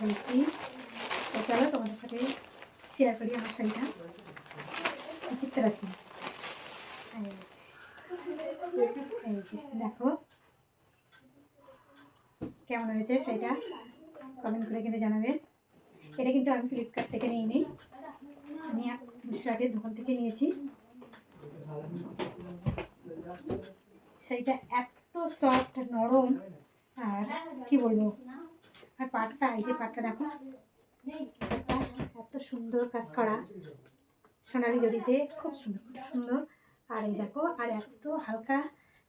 করেছি তো চলো তোমাদের সাথে শেয়ার করি আমার শাড়িটা চিত্রাসি দেখো। কেমন হয়েছে শাড়িটা কমেন্ট করে কিন্তু জানাবে। এটা কিন্তু আমি ফ্লিপকার্ট থেকে নিয়ে নিই আমি বুসরাটের দোকান থেকে নিয়েছি। শাড়িটা এত সফট নরম। আর কি বলব? পাটটা, এই যে পাটটা দেখো। এত সুন্দর কাজ করা সোনালি জড়িতে, খুব সুন্দর খুব সুন্দর। আর এই দেখো, আর এত হালকা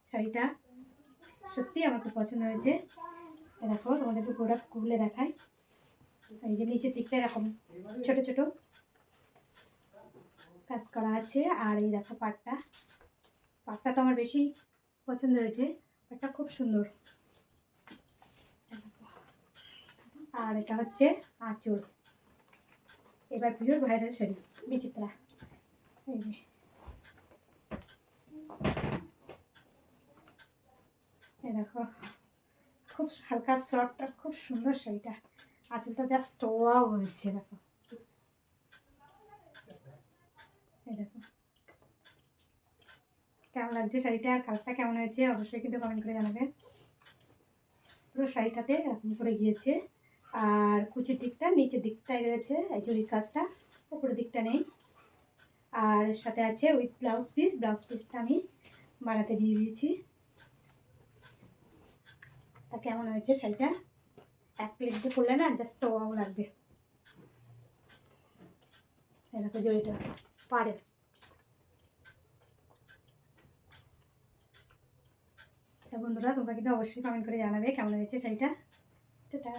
শাড়িটা। সত্যি আমার খুব পছন্দ হয়েছে। এই দেখো, তোমাদেরকে প্রোডাক্ট খুলে দেখাই। এই যে নিচের দিকটা এরকম, ছোট ছোট কাজ করা আছে। আর এই দেখো পাটটা। পাটটা তো আমার বেশি পছন্দ হয়েছে, পাটটা খুব সুন্দর। আর এটা হচ্ছে আঁচল। এবার পুজোর ভাইরাল শাড়ি বিচিত্রা। এই দেখো। খুব হালকা সফট আর খুব সুন্দর শাড়িটা। আঁচলটা জাস্ট ওয়াও হয়েছে, দেখো। দেখো। কেমন লাগছে শাড়িটা? আর কালারটা কেমন হয়েছে? অবশ্যই কিন্তু কমেন্ট করে জানাবে। পুরো শাড়িটাতে এরকম করে গিয়েছে। আর কুচির দিকটা, নিচের দিকটাই রয়েছে জরির কাজটা, উপরের দিকটা নেই। আর সাথে আছে উইথ ব্লাউজ পিস, ব্লাউজ পিসটা আমি বানাতে দিয়ে দিয়েছি। তা কেমন হয়েছে শাড়িটা? এক প্লেট দিয়ে করলে না জাস্ট ওয়াও লাগবে। দেখো জড়িটা, পাড়ের। তা বন্ধুরা, তোমরা কিন্তু অবশ্যই কমেন্ট করে জানাবে কেমন হয়েছে শাড়িটা। টাটা।